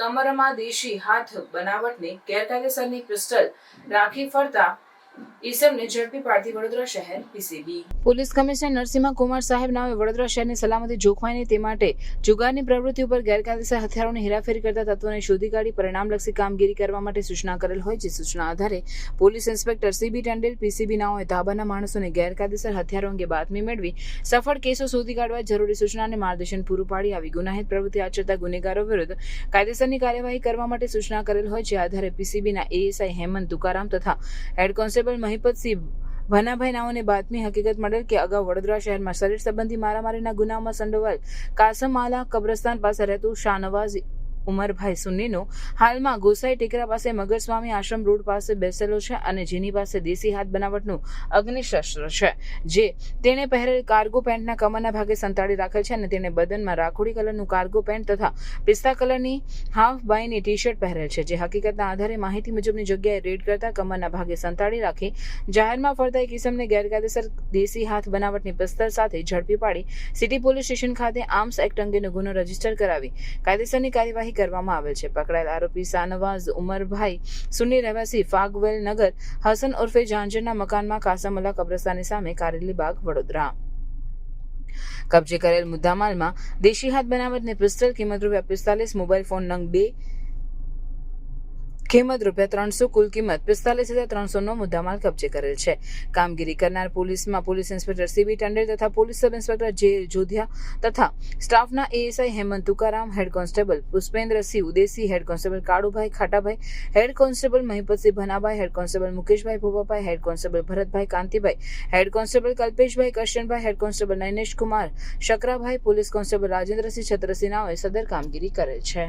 કમરમાં દેશી હાથ બનાવટની ગેરકાયદેસરની પિસ્ટલ રાખી ફરતા પોલીસ કમિશનર નરસિંહ કુમાર સાહેબ નામે વડોદરા શહેરની સલામતી જોખવાય નહીં તે માટે જુગારની પ્રવૃત્તિ ઉપર ગેરકાયદેસર હથિયારોની હેરાફેરી કરતા તત્વોને શોધી કાઢી પરિણામલક્ષી કામગીરી કરવા માટે સૂચના કરેલ હોય જે સૂચના આધારે police inspector CB Tandel PCB નાઓએ ધાબાના માણસોને ગેરકાયદેસર હથિયારો અંગે બાતમી મેળવી સફળ કેસો શોધી કાઢવા જરૂરી સૂચના અને માર્ગદર્શન પૂરું પાડી આવી ગુનાહિત પ્રવૃત્તિ આચરતા ગુનેગારો વિરુદ્ધ કાયદેસરની કાર્યવાહી કરવા માટે સૂચના કરેલ હોય જે આધારે પીસીબીના એએસઆઈ હેમંત તુકારામ તથા હેડ કોન્સ્ટેબલ મહિપતસિંહ ભનાભાઈ નાઓને બાતમી હકીકત મળેલ કે અગાઉ વડોદરા શહેરમાં શરીર સંબંધી મારામારીના ગુનામાં સંડોવાયેલ કાસમાલા કબ્રસ્તાન પાસે રહેતું શાહનવાઝ ઉમરભાઈ સુન્નીનો હાલમાં ગોસાઈ ટેકરા પાસે મગરસ્વામી આશ્રમ રોડ પાસે બેસેલો છે અને જેની પાસે દેશી હાથ બનાવટનું અગ્નિશસ્ત્ર છે, જે તેણે પહેરેલ કાર્ગો પેન્ટના કમરના ભાગે સંતાડી રાખેલ છે અને તેણે બદનમાં રાખોડી કલરનું કાર્ગો પેન્ટ તથા પિસ્તા કલરની હાફ બાયની ટી શર્ટ પહેરેલ છે, જે હકીકતના આધારે માહિતી મુજબની જગ્યાએ રેડ કરતા કમરના ભાગે સંતાડી રાખી જાહેરમાં ફરતા એક કિસમને ગેરકાયદેસર દેશી હાથ બનાવટની પિસ્તલ સાથે ઝડપી પાડી સિટી પોલીસ સ્ટેશન ખાતે આર્મ્સ એક્ટ અંગેનો ગુનો રજિસ્ટર કરાવી. કાયદેસરની કાર્યવાહી કરવામાં આવેલ છે. પકડાયેલ આરોપી શાનવાઝ ઉમરભાઈ સુની રહેવાસી ફાગવેલ નગર, હસન ઉર્ફે ઝાંઝરના મકાનમાં કાસમલા કબ્રસ્તાની સામે કારેલી બાગ વડોદરા. કબજે કરેલ મુદ્દામાલમાં દેશી હાથ બનાવટની પિસ્તલ કિંમત રૂપિયા પિસ્તાલીસ, મોબાઈલ ફોન નંગ બે કિંમત રૂપિયા ત્રણસો, કુલ કિંમત પિસ્તાલીસ હજાર ત્રણસોનો મુદ્દામાલ કબજે કરેલ છે. કામગીરી કરનાર પોલીસમાં પોલીસ ઇન્સ્પેક્ટર સીબી ટંડેલ તથા પોલીસ સબ ઇન્સ્પેક્ટર જે જોધિયા તથા સ્ટાફના ASI Hemant Tukaram, head constable Pushpendrasinh Udesi head constable Kalubhai Khatabhai, head constable Mahipatsinh Bhanabhai, head constable Mukeshbhai Bhopabhai, head constable Bharatbhai Kantibhai, head constable Kalpeshbhai Karshanbhai head constable Nainesh Kumar Shakrabhai, police constable Rajendrasinh Chhatrasinh નાઓએ સદર કામગીરી કરેલ છે.